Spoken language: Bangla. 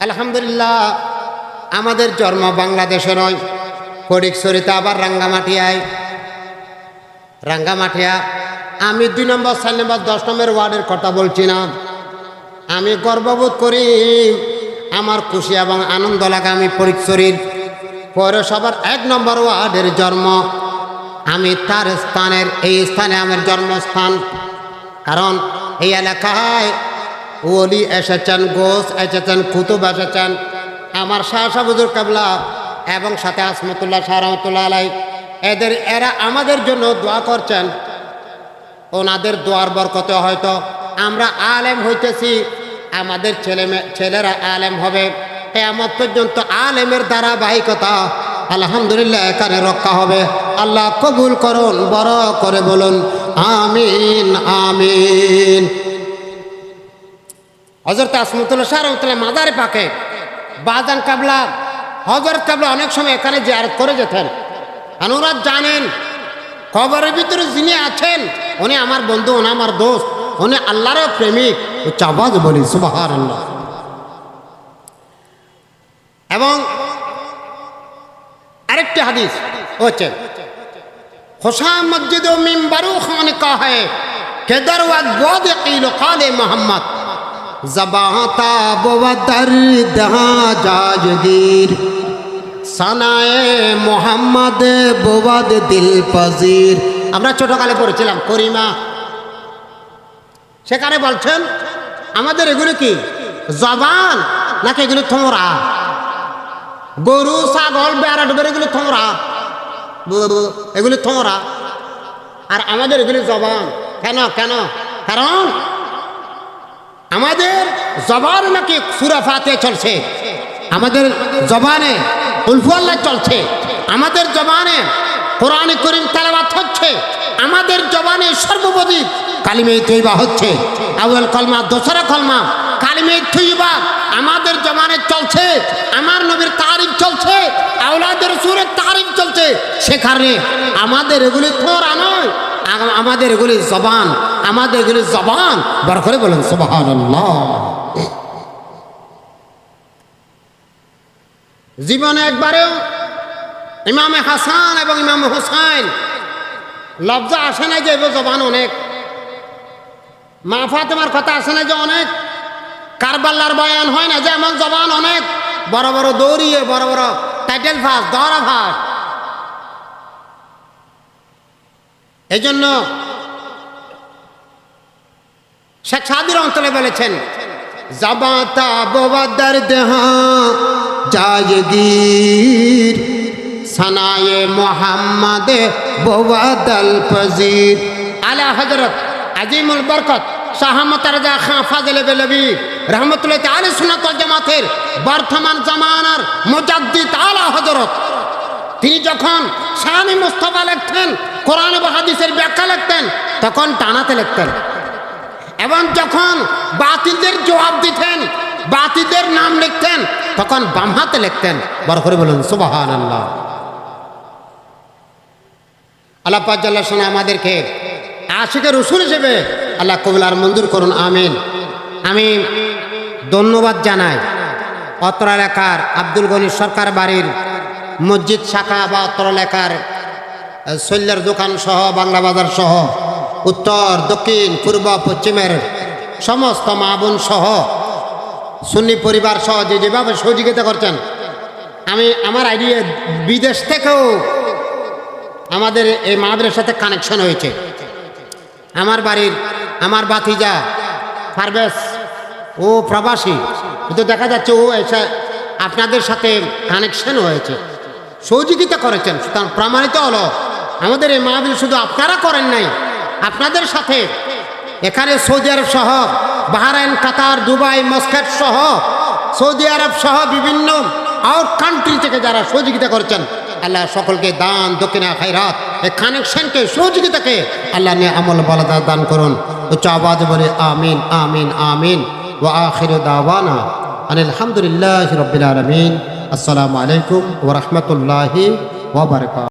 আলহামদুলিল্লাহ, আমাদের জন্ম বাংলাদেশে নয় ফটিকছড়িতে আবার রাঙ্গামাটিয়ায় রাঙ্গামাটিয়া আমি দুই নম্বর, চার নম্বর, দশ নম্বর ওয়ার্ডের কথা বলছি না। আমি গর্ববোধ করি, আমার খুশি এবং আনন্দ লাগে আমি ফটিকছড়ির পৌরসভার এক নম্বর ওয়ার্ডের জন্ম, আমি তার স্থানের, এই স্থানে আমার জন্মস্থান। কারণ এই এলাকায় ওলি এসেছেন গোস এসেছেন কুতুব এসেছেন আমার শাহ সাবুজুর কাবলা এবং সাথে আসমতুল্লাহ, শাহ রহমতুল্লাহ আলাই এদের, এরা আমাদের জন্য দোয়া করছেন। ওনাদের দোয়ার বরকতে হয়তো আমরা আলেম হইতেছি, আমাদের ছেলে ছেলেরা আলেম হবে। কেমন পর্যন্ত আলেমের ধারাবাহিকতা আলহামদুলিল্লাহ এখানে রক্ষা হবে। আল্লাহ কবুল করুন বড় করে বলুন, আমিন আমিন। হজরত আসমতুল্লা শাহ রহমতুল্লাহ মাদারে পাকে বাদান কাবলা হজরত কাবলা অনেক সময় এখানে জিয়ারত করে যেতেন। অনুরাগ জানেন, কবরের ভিতরে যিনি আছেন, উনি আমার বন্ধু, উনি আমার দোস্ত, উনি আল্লাহরও প্রেমিক। চাবাজ বলি সুবাহার আল্লাহ এবং আরেকটি হাদিস হচ্ছে হোসা মসজিদ মিম্বারু খান কাহে কেদারওয়াদ বদ কালে মোহাম্মদ। زباتا بوتر دہاں জাজগীর। সানায়ে মোহাম্মদ বোবাদ দিল পাজির। আমরা ছোটকালে পড়েছিলাম, করিমা। সেখানে বলছেন, আমাদের এগুলো কি, জবান নাকি এগুলো থোমরা? গরু, ছাগল, বেড়া বের এগুলো থোমরা। এগুলো থোমরা। আর আমাদের এগুলি জবান। কেন কেন? কারণ আমাদের জবান নাকি সুরাফাতে চলছে? আমাদের জবানে উলফুয়াল্লাহ চলছে। আমাদের জবানে কোরআন করিম তালাবাত হচ্ছে। আমাদের জবানে সর্বপ্রতি কালিমে তৈবা হচ্ছে। আউয়াল কলমা, দোসরা কলমা, কালিমে তৈবা আমাদের জবানে চলছে। আমার নবীর তারিফ চলছে আউলাদের সুরের তারিফ চলছে। সেখানে আমাদের এগুলি থোরা নয় আমাদের এগুলি জবান, আমাদের এগুলি জবান। বড় করে বলেন, সুবহানাল্লাহ। জীবনে একবারেও ইমামে হাসান এবং ইমাম হুসাইন লব্জা আসে না যে জবান অনেক। মাফা ফাতেমার কথা আসে না যে অনেক। কারবাল্লার বয়ান হয় না যে এমন জবান অনেক। বড় বড় দৌড়িয়ে বড় বড় টাইটেল ফাঁস দরা ফাঁস এই জন্য শেখ সাদির অঞ্চলে বলেছেন জায়গীর, সানায়ে মোহাম্মদে বোবাদল পজির। আলা হজরত আজিমুল বরকত শাহমত রাজা খাঁ ফাজলে বেলবি রহমতুল্লাহ আলী সুনাত জামাতের বর্তমান জামানার মুজাদ্দিদ আলা হজরত তিনি যখন শাহানি মুস্তফা লিখতেন কোরআন এবং হাদিসের ব্যাখ্যা লিখতেন, তখন টানাতে লিখতেন। এবং যখন বাতিলদের জবাব দিতেন বাতিলদের নাম লিখতেন, তখন বাম হাতে লিখতেন। বড় করে বলুন সুবাহান আল্লাহ আল্লাহ পাজ্জাল্লাহ শোনা আমাদেরকে আশিকের রসুল হিসেবে আল্লাহ কবিল আর মঞ্জুর করুন, আমিন। আমি ধন্যবাদ জানাই অত্র এলাকার আব্দুল গনি সরকার বাড়ির মসজিদ শাখা বা অত্র এলাকার শৈল্যের দোকান সহ, বাংলা বাজার সহ, উত্তর, দক্ষিণ, পূর্ব, পশ্চিমের সমস্ত মা বোন সহ, সুন্নি পরিবার সহ যে যেভাবে সহযোগিতা করছেন, আমি আমার আইডিয়া বিদেশ থেকেও আমাদের এই মাদের সাথে কানেকশন হয়েছে। আমার বাড়ির, আমার বাতিজা পারভেজ, ও প্রবাসী কিন্তু দেখা যাচ্ছে ও এসে আপনাদের সাথে কানেকশন হয়েছে। সহযোগিতা করেছেন প্রমাণিত হলো আমাদের এই মাহবিল শুধু আপনারা করেন নাই, আপনাদের সাথে। এখানে সৌদি আরব সহ, বাহারাইন, কাতার, দুবাই, মস্কাট সহ, সৌদি আরব সহ বিভিন্ন আউট কান্ট্রি থেকে যারা সহযোগিতা করেছেন, আল্লাহ সকলকে দান, দক্ষিণা খাইরাত এই কানেকশনকে সহযোগিতাকে আল্লাহ নিয়ে আমল বলাদা দান করুন। উচ্চ আওয়াজ বলে, আমিন আমিন আমিন। ও আখির দাওয়ানা আলহামদুলিল্লাহ রবিল আলমিন। আসসালামু আলাইকুম ওরহমতুল্লাহি ওবরকাত